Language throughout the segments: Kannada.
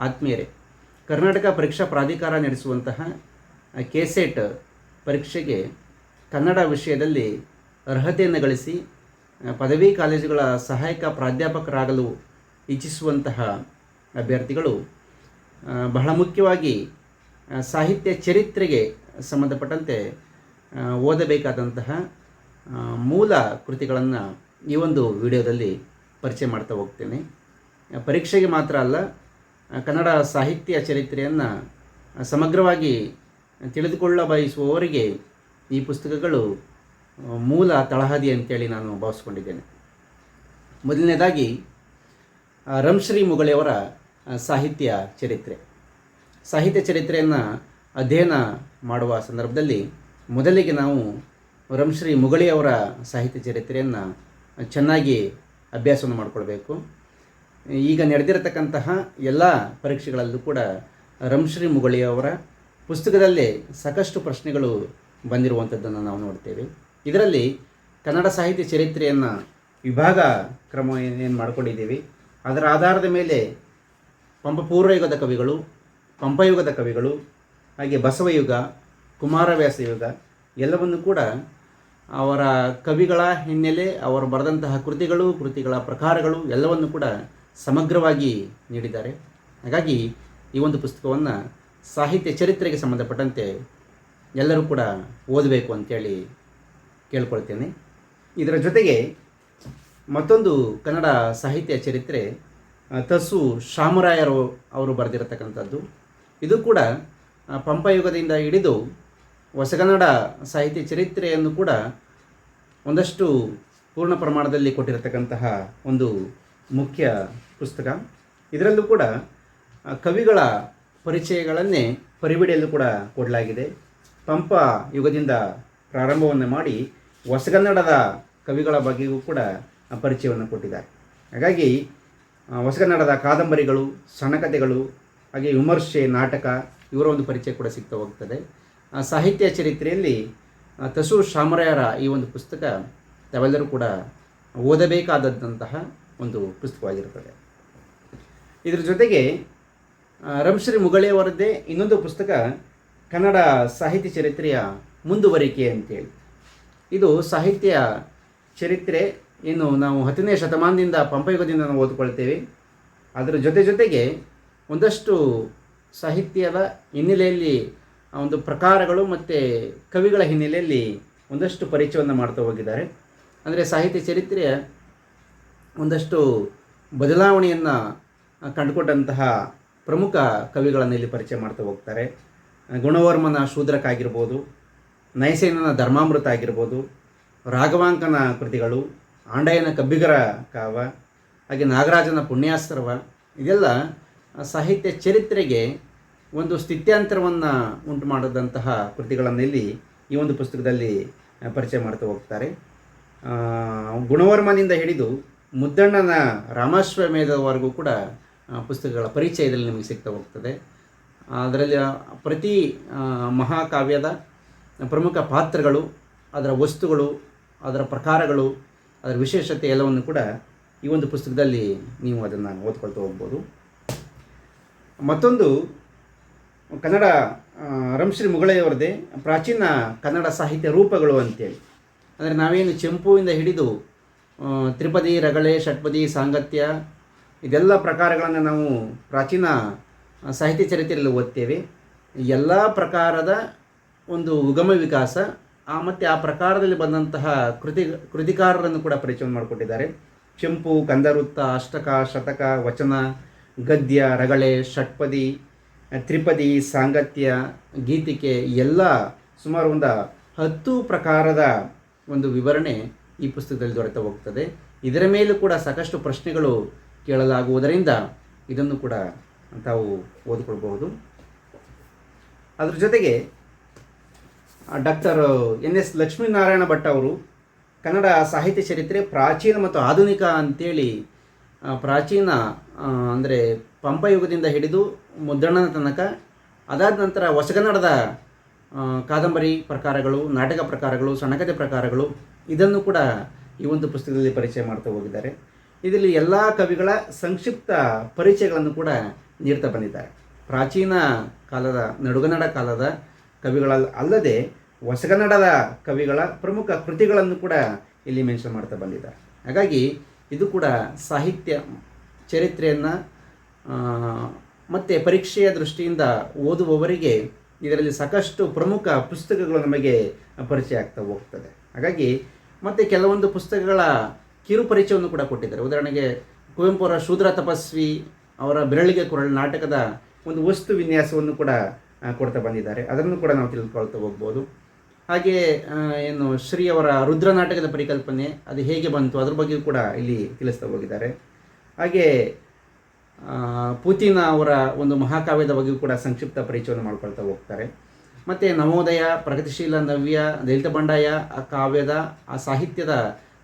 ಆತ್ಮೀಯರೇ, ಕರ್ನಾಟಕ ಪರೀಕ್ಷಾ ಪ್ರಾಧಿಕಾರ ನಡೆಸುವಂತಹ ಕೆಸೆಟ್ ಪರೀಕ್ಷೆಗೆ ಕನ್ನಡ ವಿಷಯದಲ್ಲಿ ಅರ್ಹತೆಯನ್ನು ಗಳಿಸಿ ಪದವಿ ಕಾಲೇಜುಗಳ ಸಹಾಯಕ ಪ್ರಾಧ್ಯಾಪಕರಾಗಲು ಇಚ್ಛಿಸುವಂತಹ ಅಭ್ಯರ್ಥಿಗಳು ಬಹಳ ಮುಖ್ಯವಾಗಿ ಸಾಹಿತ್ಯ ಚರಿತ್ರೆಗೆ ಸಂಬಂಧಪಟ್ಟಂತೆ ಓದಬೇಕಾದಂತಹ ಮೂಲ ಕೃತಿಗಳನ್ನು ಈ ಒಂದು ವಿಡಿಯೋದಲ್ಲಿ ಪರಿಚಯ ಮಾಡ್ತಾ ಹೋಗ್ತೇನೆ. ಪರೀಕ್ಷೆಗೆ ಮಾತ್ರ ಅಲ್ಲ ಕನ್ನಡ ಸಾಹಿತ್ಯ ಚರಿತ್ರೆಯನ್ನು ಸಮಗ್ರವಾಗಿ ತಿಳಿದುಕೊಳ್ಳ ಬಯಸುವವರಿಗೆ ಈ ಪುಸ್ತಕಗಳು ಮೂಲ ತಳಹದಿ ಅಂತೇಳಿ ನಾನು ಭಾವಿಸ್ಕೊಂಡಿದ್ದೇನೆ. ಮೊದಲನೇದಾಗಿ ರಂಶ್ರೀ ಮುಗಳಿಯವರ ಸಾಹಿತ್ಯ ಚರಿತ್ರೆ. ಸಾಹಿತ್ಯ ಚರಿತ್ರೆಯನ್ನು ಅಧ್ಯಯನ ಮಾಡುವ ಸಂದರ್ಭದಲ್ಲಿ ಮೊದಲಿಗೆ ನಾವು ರಂಶ್ರೀ ಮುಗಳಿಯವರ ಸಾಹಿತ್ಯ ಚರಿತ್ರೆಯನ್ನು ಚೆನ್ನಾಗಿ ಅಭ್ಯಾಸವನ್ನು ಮಾಡಿಕೊಳ್ಬೇಕು. ಈಗ ನಡೆದಿರತಕ್ಕಂತಹ ಎಲ್ಲ ಪರೀಕ್ಷೆಗಳಲ್ಲೂ ಕೂಡ ರಂಶ್ರೀ ಮುಗಳಿಯವರ ಪುಸ್ತಕದಲ್ಲೇ ಸಾಕಷ್ಟು ಪ್ರಶ್ನೆಗಳು ಬಂದಿರುವಂಥದ್ದನ್ನು ನಾವು ನೋಡ್ತೇವೆ. ಇದರಲ್ಲಿ ಕನ್ನಡ ಸಾಹಿತ್ಯ ಚರಿತ್ರೆಯನ್ನು ವಿಭಾಗ ಕ್ರಮ ಏನೇನು ಮಾಡಿಕೊಂಡಿದ್ದೀವಿ. ಅದರ ಆಧಾರದ ಮೇಲೆ ಪಂಪ ಪೂರ್ವಯುಗದ ಕವಿಗಳು, ಪಂಪಯುಗದ ಕವಿಗಳು, ಹಾಗೆ ಬಸವಯುಗ, ಕುಮಾರವ್ಯಾಸ ಯುಗ ಎಲ್ಲವನ್ನು ಕೂಡ ಅವರ ಕವಿಗಳ ಹಿನ್ನೆಲೆ, ಅವರು ಬರೆದಂತಹ ಕೃತಿಗಳು, ಕೃತಿಗಳ ಪ್ರಕಾರಗಳು ಎಲ್ಲವನ್ನು ಕೂಡ ಸಮಗ್ರವಾಗಿ ನೀಡಿದ್ದಾರೆ. ಹಾಗಾಗಿ ಈ ಒಂದು ಪುಸ್ತಕವನ್ನು ಸಾಹಿತ್ಯ ಚರಿತ್ರೆಗೆ ಸಂಬಂಧಪಟ್ಟಂತೆ ಎಲ್ಲರೂ ಕೂಡ ಓದಬೇಕು ಅಂತೇಳಿ ಕೇಳ್ಕೊಳ್ತೇನೆ. ಇದರ ಜೊತೆಗೆ ಮತ್ತೊಂದು ಕನ್ನಡ ಸಾಹಿತ್ಯ ಚರಿತ್ರೆ ತಸು ಶಾಮರಾಯರು ಅವರು ಬರೆದಿರತಕ್ಕಂಥದ್ದು. ಇದು ಕೂಡ ಪಂಪಯುಗದಿಂದ ಹಿಡಿದು ಹೊಸಗನ್ನಡ ಸಾಹಿತ್ಯ ಚರಿತ್ರೆಯನ್ನು ಕೂಡ ಒಂದಷ್ಟು ಪೂರ್ಣ ಪ್ರಮಾಣದಲ್ಲಿ ಕೊಟ್ಟಿರತಕ್ಕಂತಹ ಒಂದು ಮುಖ್ಯ ಪುಸ್ತಕ. ಇದರಲ್ಲೂ ಕೂಡ ಕವಿಗಳ ಪರಿಚಯಗಳನ್ನೇ ಪರಿಬಿಡಿಯಲ್ಲೂ ಕೂಡ ಕೊಡಲಾಗಿದೆ. ಪಂಪ ಯುಗದಿಂದ ಪ್ರಾರಂಭವನ್ನು ಮಾಡಿ ಹೊಸಗನ್ನಡದ ಕವಿಗಳ ಬಗ್ಗೆಯೂ ಕೂಡ ಪರಿಚಯವನ್ನು ಕೊಟ್ಟಿದ್ದಾರೆ. ಹಾಗಾಗಿ ಹೊಸಗನ್ನಡದ ಕಾದಂಬರಿಗಳು ಸಣ್ಣಕಥೆಗಳು ಹಾಗೆ ವಿಮರ್ಶೆ, ನಾಟಕ, ಇವರ ಒಂದು ಪರಿಚಯ ಕೂಡ ಸಿಗ್ತಾ ಹೋಗ್ತದೆ. ಸಾಹಿತ್ಯ ಚರಿತ್ರೆಯಲ್ಲಿ ತಸು ಶಾಮರಾಯರ ಈ ಒಂದು ಪುಸ್ತಕ ತಾವೆಲ್ಲರೂ ಕೂಡ ಓದಬೇಕಾದಂತಹ ಒಂದು ಪುಸ್ತಕವಾಗಿರುತ್ತದೆ. ಇದರ ಜೊತೆಗೆ ರಂಶ್ರೀ ಮುಗಳಿಯವರದ್ದೇ ಇನ್ನೊಂದು ಪುಸ್ತಕ ಕನ್ನಡ ಸಾಹಿತ್ಯ ಚರಿತ್ರೆಯ ಮುಂದುವರಿಕೆ ಅಂತೇಳಿ. ಇದು ಸಾಹಿತ್ಯ ಚರಿತ್ರೆ ಏನು ನಾವು ಹತ್ತನೇ ಶತಮಾನದಿಂದ ಪಂಪಯುಗದಿಂದ ನಾವು ಓದ್ಕೊಳ್ತೇವೆ. ಅದರ ಜೊತೆ ಜೊತೆಗೆ ಒಂದಷ್ಟು ಸಾಹಿತ್ಯದ ಹಿನ್ನೆಲೆಯಲ್ಲಿ ಒಂದು ಪ್ರಕಾರಗಳು ಮತ್ತು ಕವಿಗಳ ಹಿನ್ನೆಲೆಯಲ್ಲಿ ಒಂದಷ್ಟು ಪರಿಚಯವನ್ನು ಮಾಡ್ತಾ ಹೋಗಿದ್ದಾರೆ. ಅಂದರೆ ಸಾಹಿತ್ಯ ಚರಿತ್ರೆಯ ಒಂದಷ್ಟು ಬದಲಾವಣೆಯನ್ನು ಕಂಡುಕೊಂಡಂತಹ ಪ್ರಮುಖ ಕವಿಗಳನ್ನು ಇಲ್ಲಿ ಪರಿಚಯ ಮಾಡ್ತಾ ಹೋಗ್ತಾರೆ. ಗುಣವರ್ಮನ ಶೂದ್ರಕ ಆಗಿರ್ಬೋದು ನೈಸೇನನ ಧರ್ಮಾಮೃತ ಆಗಿರ್ಬೋದು, ರಾಘವಾಂಕನ ಕೃತಿಗಳು, ಆಂಡಯ್ಯನ ಕಬ್ಬಿಗರ ಕಾವ ಹಾಗೆ ನಾಗರಾಜನ ಪುಣ್ಯಾಸ್ತ್ರವ, ಇದೆಲ್ಲ ಸಾಹಿತ್ಯ ಚರಿತ್ರೆಗೆ ಒಂದು ಸ್ಥಿತ್ಯಾಂತರವನ್ನು ಉಂಟು ಮಾಡಿದಂತಹ ಕೃತಿಗಳನ್ನು ಇಲ್ಲಿ ಈ ಒಂದು ಪುಸ್ತಕದಲ್ಲಿ ಪರಿಚಯ ಮಾಡ್ತಾ ಹೋಗ್ತಾರೆ. ಗುಣವರ್ಮನಿಂದ ಹಿಡಿದು ಮುದ್ದಣ್ಣನ ರಾಮಾಶ್ವಮೇಧದವರೆಗೂ ಕೂಡ ಪುಸ್ತಕಗಳ ಪರಿಚಯದಲ್ಲಿ ನಿಮಗೆ ಸಿಗ್ತಾ ಹೋಗ್ತದೆ. ಅದರಲ್ಲಿ ಪ್ರತಿ ಮಹಾಕಾವ್ಯದ ಪ್ರಮುಖ ಪಾತ್ರಗಳು, ಅದರ ವಸ್ತುಗಳು, ಅದರ ಪ್ರಕಾರಗಳು, ಅದರ ವಿಶೇಷತೆ ಎಲ್ಲವನ್ನು ಕೂಡ ಈ ಒಂದು ಪುಸ್ತಕದಲ್ಲಿ ನೀವು ಅದನ್ನು ಓದ್ಕೊಳ್ತಾ ಹೋಗ್ಬೋದು. ಮತ್ತೊಂದು, ಕನ್ನಡ ರಂಶ್ರೀ ಮುಗಳೆಯವರದೇ ಪ್ರಾಚೀನ ಕನ್ನಡ ಸಾಹಿತ್ಯ ರೂಪಗಳು ಅಂತೇಳಿ. ಅಂದರೆ ನಾವೇನು ಚೆಂಪುವಿಂದ ಹಿಡಿದು ತ್ರಿಪದಿ ರಗಳೆ, ಷಟ್ಪದಿ, ಸಾಂಗತ್ಯ, ಇದೆಲ್ಲ ಪ್ರಕಾರಗಳನ್ನು ನಾವು ಪ್ರಾಚೀನ ಸಾಹಿತ್ಯ ಚರಿತ್ರೆಯಲ್ಲಿ ಓದ್ತೇವೆ. ಎಲ್ಲ ಪ್ರಕಾರದ ಒಂದು ಉಗಮ ವಿಕಾಸ, ಆ, ಮತ್ತು ಆ ಪ್ರಕಾರದಲ್ಲಿ ಬಂದಂತಹ ಕೃತಿ, ಕೃತಿಕಾರರನ್ನು ಕೂಡ ಪರಿಚಯ ಮಾಡಿಕೊಟ್ಟಿದ್ದಾರೆ. ಚೆಂಪು ಕಂದವೃತ್ತ ಅಷ್ಟಕ, ಶತಕ, ವಚನ, ಗದ್ಯ, ರಗಳೆ, ಷಟ್ಪದಿ, ತ್ರಿಪದಿ, ಸಾಂಗತ್ಯ, ಗೀತಿಕೆ, ಎಲ್ಲ ಸುಮಾರು ಒಂದು ಹತ್ತು ಪ್ರಕಾರದ ಒಂದು ವಿವರಣೆ ಈ ಪುಸ್ತಕದಲ್ಲಿ ದೊರೆತ ಹೋಗ್ತದೆ. ಇದರ ಮೇಲೂ ಕೂಡ ಸಾಕಷ್ಟು ಪ್ರಶ್ನೆಗಳು ಕೇಳಲಾಗುವುದರಿಂದ ಇದನ್ನು ಕೂಡ ತಾವು ಓದಿಕೊಳ್ಬಹುದು. ಅದ್ರ ಜೊತೆಗೆ doctor N S Lakshminarayana Bhat ಅವರು ಕನ್ನಡ ಸಾಹಿತ್ಯ ಚರಿತ್ರೆ ಪ್ರಾಚೀನ ಮತ್ತು ಆಧುನಿಕ ಅಂತೇಳಿ ಆ, ಪ್ರಾಚೀನ ಅಂದರೆ ಪಂಪಯುಗದಿಂದ ಹಿಡಿದು ಮುದ್ರಣನ ತನಕ ಅದಾದ ನಂತರ ಹೊಸಗನ್ನಡದ ಕಾದಂಬರಿ ಪ್ರಕಾರಗಳು ನಾಟಕ ಪ್ರಕಾರಗಳು ಸಣ್ಣಕತೆ ಪ್ರಕಾರಗಳು ಇದನ್ನು ಕೂಡ ಈ ಒಂದು ಪುಸ್ತಕದಲ್ಲಿ ಪರಿಚಯ ಮಾಡ್ತಾ ಹೋಗಿದ್ದಾರೆ. ಇದರಲ್ಲಿ ಎಲ್ಲ ಕವಿಗಳ ಸಂಕ್ಷಿಪ್ತ ಪರಿಚಯಗಳನ್ನು ಕೂಡ ನೀಡ್ತಾ ಬಂದಿದ್ದಾರೆ. ಪ್ರಾಚೀನ ಕಾಲದ, ನಡುಗನ್ನಡ ಕಾಲದ ಕವಿಗಳ ಅಲ್ಲದೆ ಹೊಸಗನ್ನಡದ ಕವಿಗಳ ಪ್ರಮುಖ ಕೃತಿಗಳನ್ನು ಕೂಡ ಇಲ್ಲಿ ಮೆನ್ಷನ್ ಮಾಡ್ತಾ ಬಂದಿದ್ದಾರೆ. ಹಾಗಾಗಿ ಇದು ಕೂಡ ಸಾಹಿತ್ಯ ಚರಿತ್ರೆಯನ್ನು ಮತ್ತು ಪರೀಕ್ಷೆಯ ದೃಷ್ಟಿಯಿಂದ ಓದುವವರಿಗೆ ಇದರಲ್ಲಿ ಸಾಕಷ್ಟು ಪ್ರಮುಖ ಪುಸ್ತಕಗಳು ನಮಗೆ ಪರಿಚಯ ಆಗ್ತಾ ಹೋಗ್ತದೆ. ಹಾಗಾಗಿ ಮತ್ತು ಕೆಲವೊಂದು ಪುಸ್ತಕಗಳ ಕಿರು ಪರಿಚಯವನ್ನು ಕೂಡ ಕೊಟ್ಟಿದ್ದಾರೆ. ಉದಾಹರಣೆಗೆ ಕುವೆಂಪು ಅವರ ಶೂದ್ರ ತಪಸ್ವಿ, ಅವರ ಬೆರಳಿಗೆ ಕೊರಳು ನಾಟಕದ ಒಂದು ವಸ್ತು ವಿನ್ಯಾಸವನ್ನು ಕೂಡ ಕೊಡ್ತಾ ಬಂದಿದ್ದಾರೆ. ಅದನ್ನು ಕೂಡ ನಾವು ತಿಳ್ಕೊಳ್ತಾ ಹೋಗ್ಬೋದು. ಹಾಗೆ ಏನು ಶ್ರೀ ಅವರ ರುದ್ರ ನಾಟಕದ ಪರಿಕಲ್ಪನೆ, ಅದು ಹೇಗೆ ಬಂತು, ಅದ್ರ ಬಗ್ಗೆ ಕೂಡ ಇಲ್ಲಿ ತಿಳಿಸ್ತಾ ಹೋಗಿದ್ದಾರೆ. ಹಾಗೆ ಪುತಿನ ಅವರ ಒಂದು ಮಹಾಕಾವ್ಯದ ಬಗ್ಗೆಯೂ ಕೂಡ ಸಂಕ್ಷಿಪ್ತ ಪರಿಚಯವನ್ನು ಮಾಡ್ಕೊಳ್ತಾ ಹೋಗ್ತಾರೆ. ಮತ್ತು ನವೋದಯ, ಪ್ರಗತಿಶೀಲ ನವ್ಯ, ದಲಿತ ಬಂಡಾಯ, ಆ ಕಾವ್ಯದ, ಆ ಸಾಹಿತ್ಯದ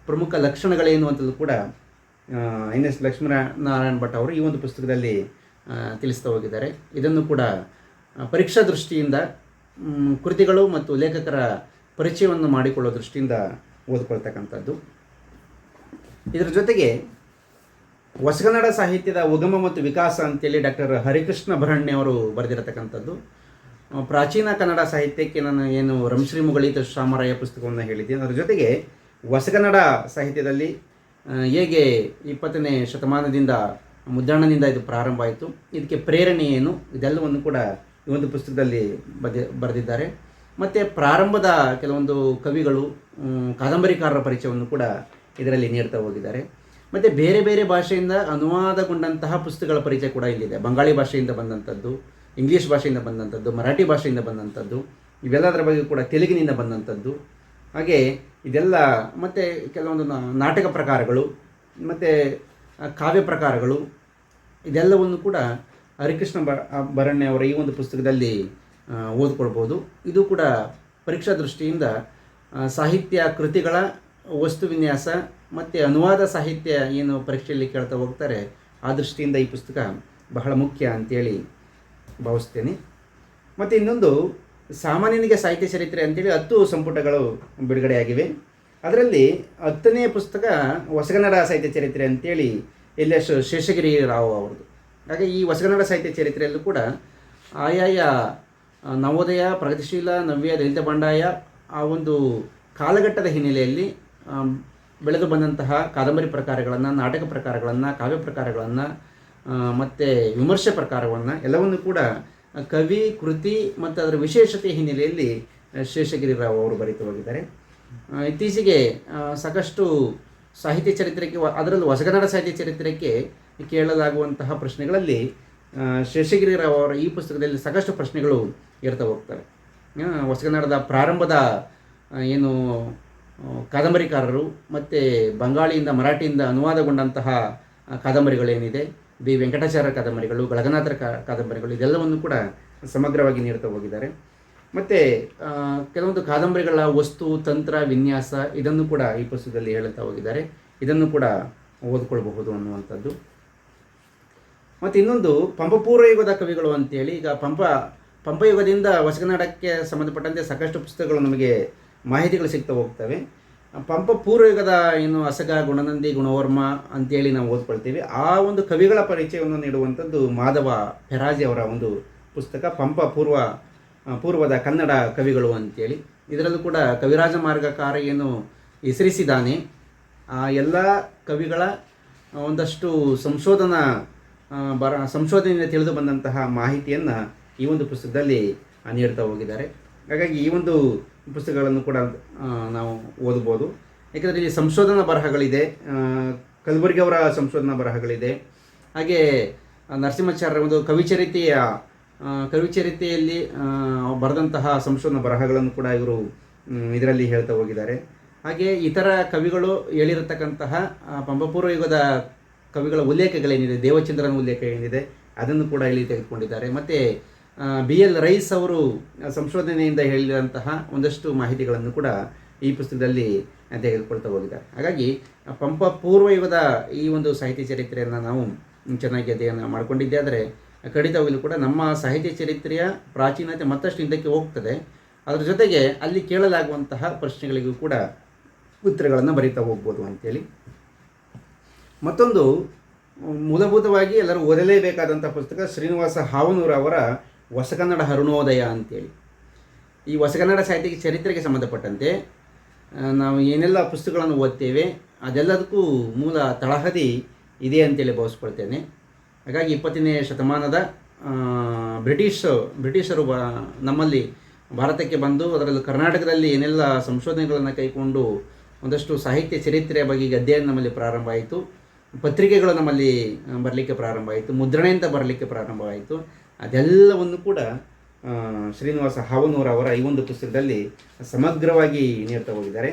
ಪ್ರಮುಖ ಲಕ್ಷಣಗಳೇನು ಅಂತದ್ದು ಕೂಡ ಎನ್ ಎಸ್ ಲಕ್ಷ್ಮೀನಾರಾಯಣ ಭಟ್ ಅವರು ಈ ಒಂದು ಪುಸ್ತಕದಲ್ಲಿ ತಿಳಿಸ್ತಾ ಹೋಗಿದ್ದಾರೆ. ಇದನ್ನು ಕೂಡ ಪರೀಕ್ಷಾ ದೃಷ್ಟಿಯಿಂದ ಕೃತಿಗಳು ಮತ್ತು ಲೇಖಕರ ಪರಿಚಯವನ್ನು ಮಾಡಿಕೊಳ್ಳೋ ದೃಷ್ಟಿಯಿಂದ ಓದ್ಕೊಳ್ತಕ್ಕಂಥದ್ದು. ಇದರ ಜೊತೆಗೆ, ಹೊಸಗನ್ನಡ ಸಾಹಿತ್ಯದ ಉಗಮ ಮತ್ತು ವಿಕಾಸ ಅಂತೇಳಿ ಡಾಕ್ಟರ್ ಹರಿಕೃಷ್ಣ ಭರಣ್ಯ ಅವರು ಬರೆದಿರತಕ್ಕಂಥದ್ದು. ಪ್ರಾಚೀನ ಕನ್ನಡ ಸಾಹಿತ್ಯಕ್ಕೆ ನಾನು ಏನು ರಂಶ್ರೀ ಮುಗಳಿತ ಶಾಮರಾಯ ಪುಸ್ತಕವನ್ನು ಹೇಳಿದ್ದೀನಿ. ಅದರ ಜೊತೆಗೆ ಹೊಸಗನ್ನಡ ಸಾಹಿತ್ಯದಲ್ಲಿ ಹೇಗೆ ಇಪ್ಪತ್ತನೇ ಶತಮಾನದಿಂದ ಮುದ್ರಣದಿಂದ ಇದು ಪ್ರಾರಂಭ ಆಯಿತು, ಇದಕ್ಕೆ ಪ್ರೇರಣೆ ಏನು, ಇದೆಲ್ಲವನ್ನು ಕೂಡ ಈ ಒಂದು ಪುಸ್ತಕದಲ್ಲಿ ಬದೆ, ಬರೆದಿದ್ದಾರೆ. ಮತ್ತು ಪ್ರಾರಂಭದ ಕೆಲವೊಂದು ಕವಿಗಳು ಕಾದಂಬರಿಕಾರರ ಪರಿಚಯವನ್ನು ಕೂಡ ಇದರಲ್ಲಿ ನೀಡ್ತಾ ಹೋಗಿದ್ದಾರೆ. ಮತ್ತು ಬೇರೆ ಬೇರೆ ಭಾಷೆಯಿಂದ ಅನುವಾದಗೊಂಡಂತಹ ಪುಸ್ತಕಗಳ ಪರಿಚಯ ಕೂಡ ಇಲ್ಲಿದೆ. ಬಂಗಾಳಿ ಭಾಷೆಯಿಂದ ಬಂದಂಥದ್ದು ಇಂಗ್ಲೀಷ್ ಭಾಷೆಯಿಂದ ಬಂದಂಥದ್ದು, ಮರಾಠಿ ಭಾಷೆಯಿಂದ ಬಂದಂಥದ್ದು, ಇವೆಲ್ಲದರ ಬಗ್ಗೆ ಕೂಡ ತೆಲುಗಿನಿಂದ ಬಂದಂಥದ್ದು. ಹಾಗೆ ಇದೆಲ್ಲ ಮತ್ತು ಕೆಲವೊಂದು ನಾಟಕ ಪ್ರಕಾರಗಳು, ಮತ್ತು ಕಾವ್ಯ ಪ್ರಕಾರಗಳು, ಇದೆಲ್ಲವನ್ನು ಕೂಡ ಹರಿಕೃಷ್ಣ ಬ ಭರಣ್ಯ ಅವರ ಈ ಒಂದು ಪುಸ್ತಕದಲ್ಲಿ ಓದ್ಕೊಳ್ಬೋದು. ಇದು ಕೂಡ ಪರೀಕ್ಷಾ ದೃಷ್ಟಿಯಿಂದ ಸಾಹಿತ್ಯ ಕೃತಿಗಳ ವಸ್ತು ವಿನ್ಯಾಸ ಮತ್ತು ಅನುವಾದ ಸಾಹಿತ್ಯ ಏನು ಪರೀಕ್ಷೆಯಲ್ಲಿ ಕೇಳ್ತಾ ಹೋಗ್ತಾರೆ, ಆ ದೃಷ್ಟಿಯಿಂದ ಈ ಪುಸ್ತಕ ಬಹಳ ಮುಖ್ಯ ಅಂತೇಳಿ ಭಾವಿಸ್ತೇನೆ. ಮತ್ತು ಇನ್ನೊಂದು, ಸಾಮಾನ್ಯನಿಗೆ ಸಾಹಿತ್ಯ ಚರಿತ್ರೆ ಅಂತೇಳಿ ಹತ್ತು ಸಂಪುಟಗಳು ಬಿಡುಗಡೆಯಾಗಿವೆ. ಅದರಲ್ಲಿ ಹತ್ತನೇ ಪುಸ್ತಕ ಹೊಸಗನ್ನಡ ಸಾಹಿತ್ಯ ಚರಿತ್ರೆ ಅಂತೇಳಿ ಎಲ್ ಎಸ್ ಶೇಷಗಿರಿ ರಾವ್ ಅವ್ರದ್ದು. ಹಾಗೆ ಈ ಹೊಸಗನ್ನಡ ಸಾಹಿತ್ಯ ಚರಿತ್ರೆಯಲ್ಲೂ ಕೂಡ ಆಯಾಯ, ನವೋದಯ, ಪ್ರಗತಿಶೀಲ, ನವ್ಯ, ದಲಿತ ಬಂಡಾಯ ಆ ಒಂದು ಕಾಲಘಟ್ಟದ ಹಿನ್ನೆಲೆಯಲ್ಲಿ ಬೆಳೆದು ಬಂದಂತಹ ಕಾದಂಬರಿ ಪ್ರಕಾರಗಳನ್ನು, ನಾಟಕ ಪ್ರಕಾರಗಳನ್ನು, ಕಾವ್ಯ ಪ್ರಕಾರಗಳನ್ನು ಮತ್ತು ವಿಮರ್ಶೆ ಪ್ರಕಾರವನ್ನು ಎಲ್ಲವನ್ನು ಕೂಡ ಕವಿ, ಕೃತಿ ಮತ್ತು ಅದರ ವಿಶೇಷತೆ ಹಿನ್ನೆಲೆಯಲ್ಲಿ ಶೇಷಗಿರಿ ರಾವ್ ಅವರು ಬರೀತಾ ಹೋಗಿದ್ದಾರೆ. ಇತ್ತೀಚೆಗೆ ಸಾಕಷ್ಟು ಸಾಹಿತ್ಯ ಚರಿತ್ರೆಗೆ ಅದರಲ್ಲೂ ಹೊಸಗನ್ನಡ ಸಾಹಿತ್ಯ ಚರಿತ್ರೆಗೆ ಕೇಳಲಾಗುವಂತಹ ಪ್ರಶ್ನೆಗಳಲ್ಲಿ ಶೇಷಗಿರಿ ರಾವ್ ಅವರ ಈ ಪುಸ್ತಕದಲ್ಲಿ ಸಾಕಷ್ಟು ಪ್ರಶ್ನೆಗಳು ಇರ್ತಾ ಹೋಗ್ತವೆ. ಹೊಸಗನ್ನಡದ ಪ್ರಾರಂಭದ ಏನು ಕಾದಂಬರಿಕಾರರು ಮತ್ತು ಬಂಗಾಳಿಯಿಂದ ಮರಾಠಿಯಿಂದ ಅನುವಾದಗೊಂಡಂತಹ ಕಾದಂಬರಿಗಳೇನಿದೆ. ಬಿ ವೆಂಕಟಾಚಾರ್ಯ ಕಾದಂಬರಿಗಳು, ಗಳಗನಾಥರ ಕಾದಂಬರಿಗಳು ಇದೆಲ್ಲವನ್ನು ಕೂಡ ಸಮಗ್ರವಾಗಿ ನೀಡ್ತಾ ಹೋಗಿದ್ದಾರೆ. ಮತ್ತು ಕೆಲವೊಂದು ಕಾದಂಬರಿಗಳ ವಸ್ತು, ತಂತ್ರ, ವಿನ್ಯಾಸ ಇದನ್ನು ಕೂಡ ಈ ಪುಸ್ತಕದಲ್ಲಿ ಹೇಳುತ್ತಾ ಹೋಗಿದ್ದಾರೆ. ಇದನ್ನು ಕೂಡ ಓದ್ಕೊಳ್ಬಹುದು ಅನ್ನುವಂಥದ್ದು. ಮತ್ತು ಇನ್ನೊಂದು ಪಂಪಪೂರ್ವ ಯುಗದ ಕವಿಗಳು ಅಂತೇಳಿ, ಈಗ ಪಂಪ, ಪಂಪಯುಗದಿಂದ ಹೊಸಗನ್ನಡಕ್ಕೆ ಸಂಬಂಧಪಟ್ಟಂತೆ ಸಾಕಷ್ಟು ಪುಸ್ತಕಗಳು ನಮಗೆ ಮಾಹಿತಿಗಳು ಸಿಗ್ತಾ ಹೋಗ್ತವೆ. ಪಂಪ ಪೂರ್ವಯುಗದ ಏನು ಅಸಗ, ಗುಣನಂದಿ, ಗುಣವರ್ಮ ಅಂತೇಳಿ ನಾವು ಓದ್ಕೊಳ್ತೀವಿ. ಆ ಒಂದು ಕವಿಗಳ ಪರಿಚಯವನ್ನು ನೀಡುವಂಥದ್ದು ಮಾಧವ ಪೆರಾಜಿ ಅವರ ಒಂದು ಪುಸ್ತಕ, ಪಂಪ ಪೂರ್ವ ಪೂರ್ವದ ಕನ್ನಡ ಕವಿಗಳು ಅಂತೇಳಿ. ಇದರಲ್ಲೂ ಕೂಡ ಕವಿರಾಜ ಮಾರ್ಗಕಾರ ಏನು ಹೆಸರಿಸಿದ್ದಾನೆ. ಆ ಎಲ್ಲ ಕವಿಗಳ ಒಂದಷ್ಟು ಸಂಶೋಧನಾ ಬರ, ಸಂಶೋಧನೆಯಿಂದ ತಿಳಿದು ಬಂದಂತಹ ಮಾಹಿತಿಯನ್ನು ಈ ಒಂದು ಪುಸ್ತಕದಲ್ಲಿ ನೀಡ್ತಾ ಹೋಗಿದ್ದಾರೆ. ಹಾಗಾಗಿ ಈ ಒಂದು ಪುಸ್ತಕಗಳನ್ನು ಕೂಡ ನಾವು ಓದ್ಬೋದು. ಯಾಕಂದರೆ ಇಲ್ಲಿ ಸಂಶೋಧನಾ ಬರಹಗಳಿದೆ ಕಲ್ಬುರ್ಗಿ ಅವರ ಸಂಶೋಧನಾ ಬರಹಗಳಿದೆ. ಹಾಗೆ ನರಸಿಂಹಾಚಾರ್ಯ ನರಸಿಂಹಾಚಾರ್ಯರ ಒಂದು ಕವಿಚರಿತೆಯ ಕವಿಚರಿತೆಯಲ್ಲಿ ಬರೆದಂತಹ ಸಂಶೋಧನಾ ಬರಹಗಳನ್ನು ಕೂಡ ಇವರು ಇದರಲ್ಲಿ ಹೇಳ್ತಾ ಹೋಗಿದ್ದಾರೆ. ಹಾಗೆ ಇತರ ಕವಿಗಳು ಹೇಳಿರತಕ್ಕಂತಹ ಪಂಪಪೂರ್ವ ಯುಗದ ಕವಿಗಳ ಉಲ್ಲೇಖಗಳೇನಿದೆ, ದೇವಚಂದ್ರನ ಉಲ್ಲೇಖ ಏನಿದೆ, ಅದನ್ನು ಕೂಡ ಇಲ್ಲಿ ತೆಗೆದುಕೊಂಡಿದ್ದಾರೆ. ಮತ್ತು ಬಿ ಎಲ್ ರೈಸ್ ಅವರು ಸಂಶೋಧನೆಯಿಂದ ಹೇಳಿದಂತಹ ಒಂದಷ್ಟು ಮಾಹಿತಿಗಳನ್ನು ಕೂಡ ಈ ಪುಸ್ತಕದಲ್ಲಿ ತೆಗೆದುಕೊಳ್ತಾ ಹೋಗಿದ್ದಾರೆ. ಹಾಗಾಗಿ, ಪಂಪ ಪೂರ್ವ ಯುಗದ ಈ ಒಂದು ಸಾಹಿತ್ಯ ಚರಿತ್ರೆಯನ್ನು ನಾವು ಚೆನ್ನಾಗಿ ಅಧ್ಯಯನ ಮಾಡಿಕೊಂಡಿದ್ದೆ. ಆದರೆ ಖಂಡಿತವಾಗಲೂ ಕೂಡ ನಮ್ಮ ಸಾಹಿತ್ಯ ಚರಿತ್ರೆಯ ಪ್ರಾಚೀನತೆ ಮತ್ತಷ್ಟು ಹಿಂದಕ್ಕೆ ಹೋಗ್ತದೆ. ಅದರ ಜೊತೆಗೆ ಅಲ್ಲಿ ಕೇಳಲಾಗುವಂತಹ ಪ್ರಶ್ನೆಗಳಿಗೂ ಕೂಡ ಉತ್ತರಗಳನ್ನು ಬರೀತಾ ಹೋಗ್ಬೋದು ಅಂತೇಳಿ. ಮತ್ತೊಂದು, ಮೂಲಭೂತವಾಗಿ ಎಲ್ಲರೂ ಓದಲೇಬೇಕಾದಂಥ ಪುಸ್ತಕ ಶ್ರೀನಿವಾಸ ಹಾವನೂರ ಅವರ ಹೊಸಗನ್ನಡ ಅರುಣೋದಯ ಅಂತೇಳಿ. ಈ ಹೊಸಗನ್ನಡ ಸಾಹಿತ್ಯಕ್ಕೆ ಚರಿತ್ರೆಗೆ ಸಂಬಂಧಪಟ್ಟಂತೆ ನಾವು ಏನೆಲ್ಲ ಪುಸ್ತಕಗಳನ್ನು ಓದ್ತೇವೆ, ಅದೆಲ್ಲದಕ್ಕೂ ಮೂಲ ತಳಹದಿ ಇದೆ ಅಂತೇಳಿ ಭಾವಿಸ್ಕೊಳ್ತೇನೆ. ಹಾಗಾಗಿ ಇಪ್ಪತ್ತನೇ ಶತಮಾನದ ಬ್ರಿಟಿಷ್, ಬ್ರಿಟಿಷರು ಬ, ನಮ್ಮಲ್ಲಿ ಭಾರತಕ್ಕೆ ಬಂದು ಅದರಲ್ಲಿ ಕರ್ನಾಟಕದಲ್ಲಿ ಏನೆಲ್ಲ ಸಂಶೋಧನೆಗಳನ್ನು ಕೈಗೊಂಡು ಒಂದಷ್ಟು ಸಾಹಿತ್ಯ ಚರಿತ್ರೆಯ ಬಗ್ಗೆ ಅಧ್ಯಯನ ನಮ್ಮಲ್ಲಿ ಪ್ರಾರಂಭ ಆಯಿತು. ಪತ್ರಿಕೆಗಳು ನಮ್ಮಲ್ಲಿ ಬರಲಿಕ್ಕೆ ಪ್ರಾರಂಭ ಆಯಿತು. ಮುದ್ರಣೆಯಿಂದ ಬರಲಿಕ್ಕೆ ಪ್ರಾರಂಭ ಆಯಿತು. ಅದೆಲ್ಲವನ್ನು ಕೂಡ ಶ್ರೀನಿವಾಸ ಹಾವನೂರ್ ಅವರ ಈ ಒಂದು ಪುಸ್ತಕದಲ್ಲಿ ಸಮಗ್ರವಾಗಿ ನೀಡ್ತಾ ಹೋಗಿದ್ದಾರೆ.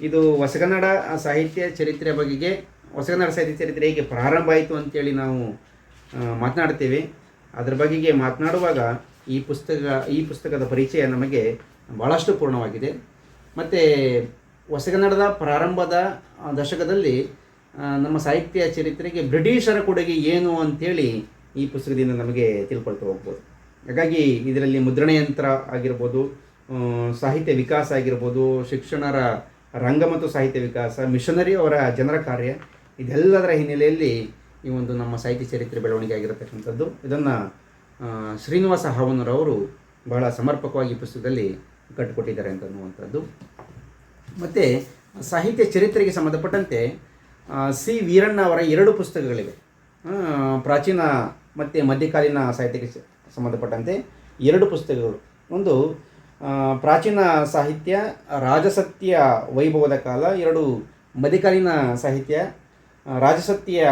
ಇದು ಹೊಸಗನ್ನಡ ಸಾಹಿತ್ಯ ಚರಿತ್ರೆ ಬಗೆಗೆ, ಹೊಸಗನ್ನಡ ಸಾಹಿತ್ಯ ಚರಿತ್ರೆ ಹೇಗೆ ಪ್ರಾರಂಭ ಆಯಿತು ಅಂತೇಳಿ ನಾವು ಮಾತನಾಡ್ತೇವೆ. ಅದರ ಬಗೆಗೆ ಮಾತನಾಡುವಾಗ ಈ ಪುಸ್ತಕ, ಈ ಪುಸ್ತಕದ ಪರಿಚಯ ನಮಗೆ ಭಾಳಷ್ಟು ಪೂರ್ಣವಾಗಿದೆ. ಮತ್ತು ಹೊಸಗನ್ನಡದ ಪ್ರಾರಂಭದ ದಶಕದಲ್ಲಿ ನಮ್ಮ ಸಾಹಿತ್ಯ ಚರಿತ್ರೆಗೆ ಬ್ರಿಟಿಷರ ಕೊಡುಗೆ ಏನು ಅಂತೇಳಿ ಈ ಪುಸ್ತಕದಿಂದ ನಮಗೆ ತಿಳ್ಕೊಳ್ತಾ ಹೋಗ್ಬೋದು. ಹಾಗಾಗಿ ಇದರಲ್ಲಿ ಮುದ್ರಣ ಯಂತ್ರ ಆಗಿರ್ಬೋದು ಸಾಹಿತ್ಯ ವಿಕಾಸ ಆಗಿರ್ಬೋದು, ಶಿಕ್ಷಣರ ರಂಗ ಮತ್ತು ಸಾಹಿತ್ಯ ವಿಕಾಸ, ಮಿಷನರಿ ಅವರ ಜನರ ಕಾರ್ಯ, ಇದೆಲ್ಲದರ ಹಿನ್ನೆಲೆಯಲ್ಲಿ ಈ ಒಂದು ನಮ್ಮ ಸಾಹಿತ್ಯ ಚರಿತ್ರೆ ಬೆಳವಣಿಗೆ ಆಗಿರತಕ್ಕಂಥದ್ದು. ಇದನ್ನು ಶ್ರೀನಿವಾಸ ಹಾವನರವರು ಬಹಳ ಸಮರ್ಪಕವಾಗಿ ಪುಸ್ತಕದಲ್ಲಿ ಕಟ್ಟಿಕೊಟ್ಟಿದ್ದಾರೆ ಅಂತ ಅನ್ನುವಂಥದ್ದು. ಮತ್ತು, ಸಾಹಿತ್ಯ ಚರಿತ್ರೆಗೆ ಸಂಬಂಧಪಟ್ಟಂತೆ ಸಿ ವೀರಣ್ಣ ಅವರ ಎರಡು ಪುಸ್ತಕಗಳಿವೆ. ಪ್ರಾಚೀನ ಮತ್ತು ಮಧ್ಯಕಾಲೀನ ಸಾಹಿತ್ಯಕ್ಕೆ ಸಂಬಂಧಪಟ್ಟಂತೆ ಎರಡು ಪುಸ್ತಕಗಳು. ಒಂದು ಪ್ರಾಚೀನ ಸಾಹಿತ್ಯ, ರಾಜಸತ್ಯ ವೈಭವದ ಕಾಲ, ಎರಡು, ಮಧ್ಯಕಾಲೀನ ಸಾಹಿತ್ಯ ರಾಜಸತ್ಯ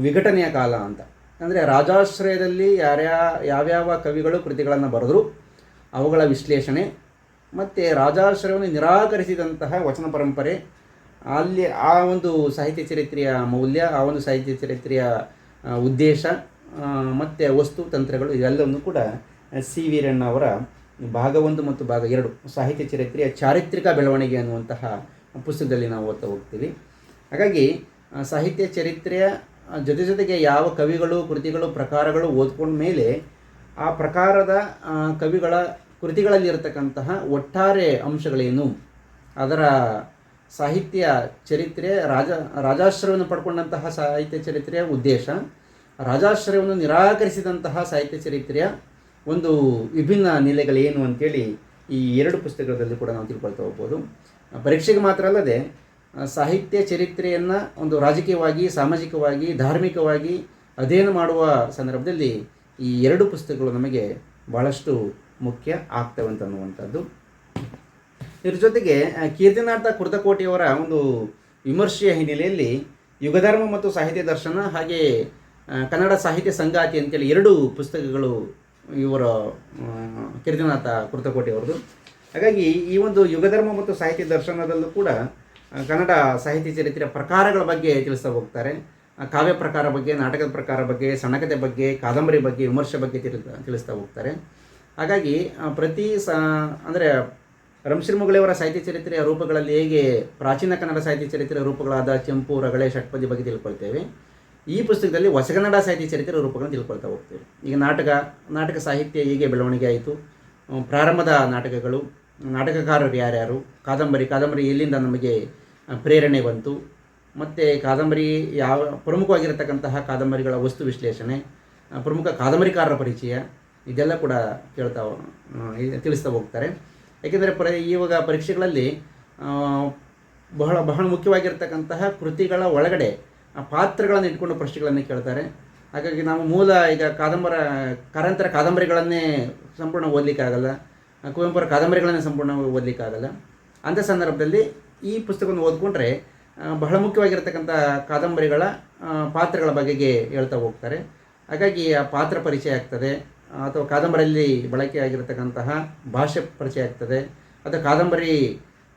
ವಿಘಟನೆಯ ಕಾಲ ಅಂತ. ಅಂದರೆ ರಾಜಾಶ್ರಯದಲ್ಲಿ ಯಾರ್ಯಾ, ಯಾವ್ಯಾವ ಕವಿಗಳು ಕೃತಿಗಳನ್ನು ಬರೆದರು, ಅವುಗಳ ವಿಶ್ಲೇಷಣೆ, ಮತ್ತು ರಾಜಾಶ್ರಯವನ್ನು ನಿರಾಕರಿಸಿದಂತಹ ವಚನ ಪರಂಪರೆ, ಅಲ್ಲಿ ಆ ಒಂದು ಸಾಹಿತ್ಯ ಚರಿತ್ರೆಯ ಮೌಲ್ಯ, ಆ ಒಂದು ಸಾಹಿತ್ಯ ಚರಿತ್ರೆಯ ಉದ್ದೇಶ ಮತ್ತು ವಸ್ತು ತಂತ್ರಗಳು ಇವೆಲ್ಲವನ್ನೂ ಕೂಡ ಸಿ. ವೀರಣ್ಣ ಅವರ ಭಾಗ ಒಂದು ಮತ್ತು ಭಾಗ ಎರಡು ಸಾಹಿತ್ಯ ಚರಿತ್ರೆಯ ಚಾರಿತ್ರಿಕ ಬೆಳವಣಿಗೆ ಅನ್ನುವಂತಹ ಪುಸ್ತಕದಲ್ಲಿ ನಾವು ಓದ್ತಾ ಹೋಗ್ತೀವಿ. ಹಾಗಾಗಿ ಸಾಹಿತ್ಯ ಚರಿತ್ರೆಯ ಜೊತೆ ಜೊತೆಗೆ ಯಾವ ಕವಿಗಳು, ಕೃತಿಗಳು, ಪ್ರಕಾರಗಳು ಓದ್ಕೊಂಡ ಮೇಲೆ ಆ ಪ್ರಕಾರದ ಕವಿಗಳ ಕೃತಿಗಳಲ್ಲಿರತಕ್ಕಂತಹ ಒಟ್ಟಾರೆ ಅಂಶಗಳೇನು, ಅದರ ಸಾಹಿತ್ಯ ಚರಿತ್ರೆ ರಾಜ, ರಾಜಾಶ್ರಯವನ್ನು ಪಡ್ಕೊಂಡಂತಹ ಸಾಹಿತ್ಯ ಚರಿತ್ರೆಯ ಉದ್ದೇಶ ರಾಜಾಶ್ರಯವನ್ನು ನಿರಾಕರಿಸಿದಂತಹ ಸಾಹಿತ್ಯ ಚರಿತ್ರೆಯ ಒಂದು ವಿಭಿನ್ನ ನೆಲೆಗಳೇನು ಅಂತೇಳಿ ಈ ಎರಡು ಪುಸ್ತಕಗಳಲ್ಲಿ ಕೂಡ ನಾವು ತಿಳ್ಕೊಳ್ತಾ ಹೋಗ್ಬೋದು. ಪರೀಕ್ಷೆಗೆ ಮಾತ್ರ ಅಲ್ಲದೆ ಸಾಹಿತ್ಯ ಚರಿತ್ರೆಯನ್ನು ಒಂದು ರಾಜಕೀಯವಾಗಿ ಸಾಮಾಜಿಕವಾಗಿ ಧಾರ್ಮಿಕವಾಗಿ ಅಧ್ಯಯನ ಮಾಡುವ ಸಂದರ್ಭದಲ್ಲಿ ಈ ಎರಡು ಪುಸ್ತಕಗಳು ನಮಗೆ ಭಾಳಷ್ಟು ಮುಖ್ಯ ಆಗ್ತವೆ ಅಂತ ಅನ್ನುವಂಥದ್ದು ಇದ್ರ ಜೊತೆಗೆ ಕೀರ್ತಿನಾಥ ಕುರ್ತಕೋಟಿಯವರ ಒಂದು ವಿಮರ್ಶೆಯ ಹಿನ್ನೆಲೆಯಲ್ಲಿ ಯುಗಧರ್ಮ ಮತ್ತು ಸಾಹಿತ್ಯ ದರ್ಶನ ಹಾಗೆ ಆ, ಕನ್ನಡ ಸಾಹಿತ್ಯ ಸಂಗಾತಿ ಅಂತೇಳಿ ಎರಡು ಪುಸ್ತಕಗಳು ಇವರ ಕೀರ್ತಿನಾಥ ಕುರ್ತಕೋಟಿ ಅವರದು ಹಾಗಾಗಿ ಈ ಒಂದು ಯುಗಧರ್ಮ ಮತ್ತು ಸಾಹಿತ್ಯ ದರ್ಶನದಲ್ಲೂ ಕೂಡ ಕನ್ನಡ ಸಾಹಿತ್ಯ ಚರಿತ್ರೆಯ ಪ್ರಕಾರಗಳ ಬಗ್ಗೆ ತಿಳಿಸ್ತಾ ಹೋಗ್ತಾರೆ. ಕಾವ್ಯ ಪ್ರಕಾರ ಬಗ್ಗೆ, ನಾಟಕದ ಪ್ರಕಾರ ಬಗ್ಗೆ ಸಣ್ಣಕತೆ ಬಗ್ಗೆ, ಕಾದಂಬರಿ ಬಗ್ಗೆ, ವಿಮರ್ಶೆ ಬಗ್ಗೆ ತಿಳಿಸ್ತಾ ತಿಳಿಸ್ತಾ ಹೋಗ್ತಾರೆ. ಹಾಗಾಗಿ ಪ್ರತಿ ಸಾ, ಅಂದರೆ ರಂಶ್ರೀಮುಗಳಿಯವರ ಸಾಹಿತ್ಯ ಚರಿತ್ರೆಯ ರೂಪಗಳಲ್ಲಿ ಹೇಗೆ ಪ್ರಾಚೀನ ಕನ್ನಡ ಸಾಹಿತ್ಯ ಚರಿತ್ರೆಯ ರೂಪಗಳಾದ ಚೆಂಪು ರಗಳೆ ಷಟ್ಪದಿ ಬಗ್ಗೆ ತಿಳ್ಕೊಳ್ತೇವೆ. ಈ ಪುಸ್ತಕದಲ್ಲಿ ಹೊಸಗನ್ನಡ ಸಾಹಿತ್ಯ ಚರಿತ್ರೆ ರೂಪಗಳನ್ನು ತಿಳ್ಕೊಳ್ತಾ ಹೋಗ್ತೇವೆ. ಈಗ ನಾಟಕ ನಾಟಕ ಸಾಹಿತ್ಯ ಹೇಗೆ ಬೆಳವಣಿಗೆ ಆಯಿತು? ಪ್ರಾರಂಭದ ನಾಟಕಗಳು, ನಾಟಕಕಾರರು ಯಾರ್ಯಾರು? ಕಾದಂಬರಿ ಕಾದಂಬರಿ ಎಲ್ಲಿಂದ ನಮಗೆ ಪ್ರೇರಣೆ ಬಂತು? ಮತ್ತು ಕಾದಂಬರಿ ಯಾವ, ಪ್ರಮುಖವಾಗಿರತಕ್ಕಂತಹ ಕಾದಂಬರಿಗಳ ವಸ್ತು ವಿಶ್ಲೇಷಣೆ ಪ್ರಮುಖ ಕಾದಂಬರಿಕಾರರ ಪರಿಚಯ, ಇದೆಲ್ಲ ಕೂಡ ಕೇಳ್ತಾ ತಿಳಿಸ್ತಾ ಹೋಗ್ತಾರೆ. ಯಾಕೆಂದರೆ ಪರ, ಇವಾಗ ಪರೀಕ್ಷೆಗಳಲ್ಲಿ ಬಹಳ ಬಹಳ ಮುಖ್ಯವಾಗಿರ್ತಕ್ಕಂತಹ ಕೃತಿಗಳ ಒಳಗಡೆ ಪಾತ್ರಗಳನ್ನು ಇಟ್ಕೊಂಡು ಪ್ರಶ್ನೆಗಳನ್ನು ಕೇಳ್ತಾರೆ. ಹಾಗಾಗಿ ನಾವು ಮೂಲ ಈಗ ಕಾದಂಬರ ಕಾರಂತರ ಕಾದಂಬರಿಗಳನ್ನೇ ಸಂಪೂರ್ಣ ಓದಲಿಕ್ಕಾಗಲ್ಲ ಆ, ಕುವೆಂಪುರ ಕಾದಂಬರಿಗಳನ್ನೇ ಸಂಪೂರ್ಣ ಓದಲಿಕ್ಕಾಗಲ್ಲ ಅಂಥ ಸಂದರ್ಭದಲ್ಲಿ ಈ ಪುಸ್ತಕವನ್ನು ಓದ್ಕೊಂಡ್ರೆ ಆ, ಬಹಳ ಮುಖ್ಯವಾಗಿರ್ತಕ್ಕಂಥ ಕಾದಂಬರಿಗಳ ಪಾತ್ರಗಳ ಬಗೆಗೆ ಹೇಳ್ತಾ ಹೋಗ್ತಾರೆ. ಹಾಗಾಗಿ ಆ ಪಾತ್ರ ಪರಿಚಯ ಆಗ್ತದೆ ಅಥವಾ ಕಾದಂಬರಿಯಲ್ಲಿ ಬಳಕೆಯಾಗಿರತಕ್ಕಂತಹ ಭಾಷೆ ಪರಿಚಯ ಆಗ್ತದೆ ಅಥವಾ ಕಾದಂಬರಿ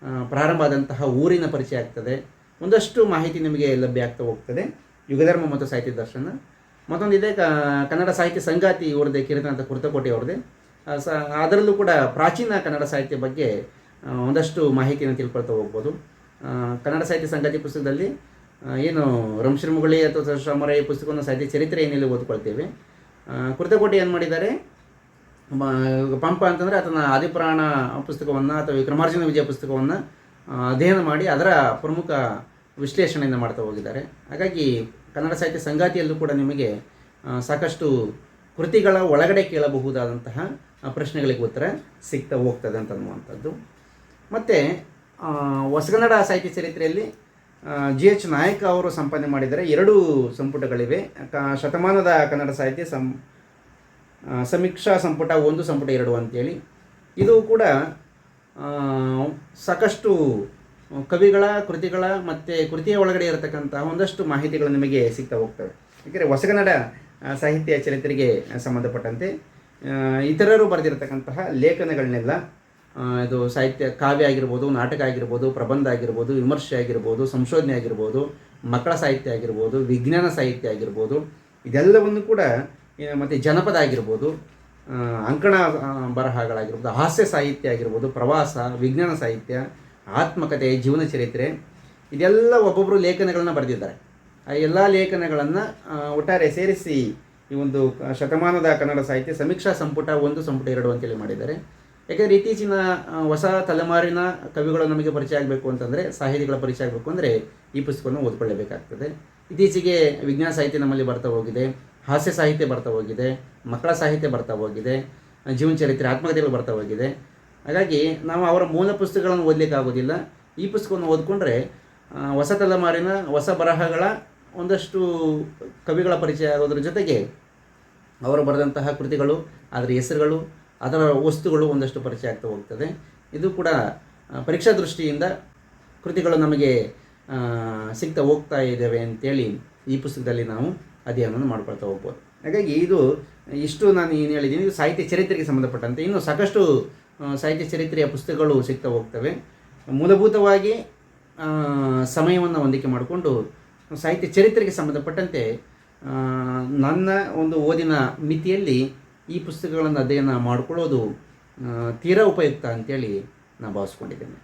ಆ, ಪ್ರಾರಂಭ ಆದಂತಹ ಊರಿನ ಪರಿಚಯ ಆಗ್ತದೆ. ಒಂದಷ್ಟು ಮಾಹಿತಿ ನಿಮಗೆ ಲಭ್ಯ ಆಗ್ತಾ ಹೋಗ್ತದೆ. ಯುಗಧರ್ಮ ಮತ್ತು ಸಾಹಿತ್ಯ ದರ್ಶನ. ಮತ್ತೊಂದಿದೆ ಕನ್ನಡ ಸಾಹಿತ್ಯ ಸಂಗಾತಿ ಇವ್ರದ್ದೇ ಕಿರಿತನಂತ ಕುರ್ತಕೋಟೆ ಅವ್ರದ್ದೇ. ಸ, ಅದರಲ್ಲೂ ಕೂಡ ಪ್ರಾಚೀನ ಕನ್ನಡ ಸಾಹಿತ್ಯ ಬಗ್ಗೆ ಒಂದಷ್ಟು ಮಾಹಿತಿಯನ್ನು ತಿಳ್ಕೊಳ್ತಾ ಹೋಗ್ಬೋದು. ಕನ್ನಡ ಸಾಹಿತ್ಯ ಸಂಗಾತಿ ಪುಸ್ತಕದಲ್ಲಿ ಏನು ರಂಶ್ರೀಮುಗಳಿ ಅಥವಾ ಶ್ರಮರ ಪುಸ್ತಕವನ್ನು ಸಾಹಿತ್ಯ ಚರಿತ್ರೆ ಏನೆಲ್ಲ ಓದ್ಕೊಳ್ತೇವೆ. ಕುರ್ತಕೋಟಿ ಏನು ಮಾಡಿದ್ದಾರೆ? ಪಂಪ ಅಂತಂದರೆ ಆತನ ಆದಿಪುರಾಣ ಪುಸ್ತಕವನ್ನು ಅಥವಾ ವಿಕ್ರಮಾರ್ಜುನ ವಿಜಯ ಪುಸ್ತಕವನ್ನು ಅಧ್ಯಯನ ಮಾಡಿ ಅದರ ಪ್ರಮುಖ ವಿಶ್ಲೇಷಣೆಯನ್ನು ಮಾಡ್ತಾ ಹೋಗಿದ್ದಾರೆ. ಹಾಗಾಗಿ ಕನ್ನಡ ಸಾಹಿತ್ಯ ಸಂಗಾತಿಯಲ್ಲೂ ಕೂಡ ನಿಮಗೆ ಸಾಕಷ್ಟು ಕೃತಿಗಳ ಒಳಗಡೆ ಕೇಳಬಹುದಾದಂತಹ ಪ್ರಶ್ನೆಗಳಿಗೆ ಉತ್ತರ ಸಿಗ್ತಾ ಹೋಗ್ತದೆ ಅಂತ ಅನ್ನುವಂಥದ್ದು. ಮತ್ತು ಹೊಸಗನ್ನಡ ಸಾಹಿತ್ಯ ಚರಿತ್ರೆಯಲ್ಲಿ ಜಿ ಎಚ್ ನಾಯಕ ಅವರು ಸಂಪಾದನೆ ಮಾಡಿದರೆ ಎರಡು ಸಂಪುಟಗಳಿವೆ. ಕ, ಶತಮಾನದ ಕನ್ನಡ ಸಾಹಿತ್ಯ, ಸಂ ಸಮೀಕ್ಷಾ ಸಂಪುಟ, ಒಂದು ಸಂಪುಟ, ಎರಡು ಅಂತೇಳಿ. ಇದು ಕೂಡ ಸಾಕಷ್ಟು ಕವಿಗಳ, ಕೃತಿಗಳ ಮತ್ತು ಕೃತಿಯ ಒಳಗಡೆ ಇರತಕ್ಕಂತಹ ಒಂದಷ್ಟು ಮಾಹಿತಿಗಳು ನಿಮಗೆ ಸಿಗ್ತಾ ಹೋಗ್ತವೆ. ಏಕೆಂದರೆ ಹೊಸಗನ್ನಡ ಸಾಹಿತ್ಯ ಚರಿತ್ರೆಗೆ ಸಂಬಂಧಪಟ್ಟಂತೆ ಇತರರು ಬರೆದಿರತಕ್ಕಂತಹ ಲೇಖನಗಳನ್ನೆಲ್ಲ ಇದು ಸಾಹಿತ್ಯ, ಕಾವ್ಯ ಆಗಿರ್ಬೋದು, ನಾಟಕ ಆಗಿರ್ಬೋದು, ಪ್ರಬಂಧ ಆಗಿರ್ಬೋದು, ವಿಮರ್ಶೆ ಆಗಿರ್ಬೋದು, ಸಂಶೋಧನೆ ಆಗಿರ್ಬೋದು, ಮಕ್ಕಳ ಸಾಹಿತ್ಯ ಆಗಿರ್ಬೋದು, ವಿಜ್ಞಾನ ಸಾಹಿತ್ಯ ಆಗಿರ್ಬೋದು, ಇದೆಲ್ಲವನ್ನು ಕೂಡ ಮತ್ತು ಜನಪದ ಆಗಿರ್ಬೋದು ಅಂಕಣ ಬರಹಗಳಾಗಿರ್ಬೋದು ಹಾಸ್ಯ ಸಾಹಿತ್ಯ ಆಗಿರ್ಬೋದು, ಪ್ರವಾಸ, ವಿಜ್ಞಾನ ಸಾಹಿತ್ಯ ಆತ್ಮಕಥೆ ಜೀವನ ಚರಿತ್ರೆ, ಇದೆಲ್ಲ ಒಬ್ಬೊಬ್ಬರು ಲೇಖನಗಳನ್ನು ಬರೆದಿದ್ದಾರೆ. ಆ ಎಲ್ಲ ಲೇಖನಗಳನ್ನು ಒಟ್ಟಾರೆ ಸೇರಿಸಿ ಈ ಒಂದು ಶತಮಾನದ ಕನ್ನಡ ಸಾಹಿತ್ಯ ಸಮೀಕ್ಷಾ ಸಂಪುಟ, ಒಂದು ಸಂಪುಟ, ಎರಡು ಅಂತೇಳಿ ಮಾಡಿದ್ದಾರೆ. ಯಾಕೆಂದರೆ ಇತ್ತೀಚಿನ ಹೊಸ ತಲೆಮಾರಿನ ಕವಿಗಳು ನಮಗೆ ಪರಿಚಯ ಆಗಬೇಕು ಅಂತಂದರೆ, ಸಾಹಿತಿಗಳ ಪರಿಚಯ ಆಗಬೇಕು ಅಂದರೆ ಈ ಪುಸ್ತಕವನ್ನು ಓದ್ಕೊಳ್ಳೇಬೇಕಾಗ್ತದೆ. ಇತ್ತೀಚೆಗೆ ವಿಜ್ಞಾನ ಸಾಹಿತ್ಯ ನಮ್ಮಲ್ಲಿ ಬರ್ತಾ ಹೋಗಿದೆ. ಹಾಸ್ಯ ಸಾಹಿತ್ಯ ಬರ್ತಾ ಹೋಗಿದೆ, ಮಕ್ಕಳ ಸಾಹಿತ್ಯ ಬರ್ತಾ ಹೋಗಿದೆ, ಜೀವನ ಚರಿತ್ರೆ, ಆತ್ಮಕಥೆಗಳು ಬರ್ತಾ ಹೋಗಿದೆ. ಹಾಗಾಗಿ ನಾವು ಅವರ ಮೂಲ ಪುಸ್ತಕಗಳನ್ನು ಓದಲಿಕ್ಕೆ ಆಗೋದಿಲ್ಲ. ಈ ಪುಸ್ತಕವನ್ನು ಓದ್ಕೊಂಡ್ರೆ ಹೊಸ ತಲೆಮಾರಿನ ಹೊಸ ಬರಹಗಳ ಒಂದಷ್ಟು ಕವಿಗಳ ಪರಿಚಯ ಆಗೋದ್ರ ಜೊತೆಗೆ ಅವರು ಬರೆದಂತಹ ಕೃತಿಗಳು, ಅದರ ಹೆಸರುಗಳು, ಅದರ ವಸ್ತುಗಳು ಒಂದಷ್ಟು ಪರಿಚಯ ಆಗ್ತಾ ಹೋಗ್ತದೆ. ಇದು ಕೂಡ ಪರೀಕ್ಷಾ ದೃಷ್ಟಿಯಿಂದ ಕೃತಿಗಳು ನಮಗೆ ಸಿಗ್ತಾ ಹೋಗ್ತಾ ಇದ್ದಾವೆ ಅಂತೇಳಿ ಈ ಪುಸ್ತಕದಲ್ಲಿ ನಾವು ಅಧ್ಯಯನವನ್ನು ಮಾಡ್ಕೊಳ್ತಾ ಹೋಗ್ಬೋದು. ಹಾಗಾಗಿ ಇದು ಇಷ್ಟು ನಾನು ಏನು ಹೇಳಿದ್ದೀನಿ, ಇದು ಸಾಹಿತ್ಯ ಚರಿತ್ರೆಗೆ ಸಂಬಂಧಪಟ್ಟಂತೆ. ಇನ್ನು ಸಾಕಷ್ಟು ಸಾಹಿತ್ಯ ಚರಿತ್ರೆಯ ಪುಸ್ತಕಗಳು ಸಿಗ್ತಾ ಹೋಗ್ತವೆ. ಮೂಲಭೂತವಾಗಿ ಸಮಯವನ್ನು ಹೊಂದಿಕೆ ಮಾಡಿಕೊಂಡು, ಸಾಹಿತ್ಯ ಚರಿತ್ರೆಗೆ ಸಂಬಂಧಪಟ್ಟಂತೆ ನನ್ನ ಒಂದು ಓದಿನ ಮಿತಿಯಲ್ಲಿ ಈ ಪುಸ್ತಕಗಳನ್ನು ಅಧ್ಯಯನ ಮಾಡಿಕೊಳ್ಳೋದು ತೀರಾ ಉಪಯುಕ್ತ ಅಂತೇಳಿ ನಾನು ಭಾವಿಸ್ಕೊಂಡಿದ್ದೇನೆ.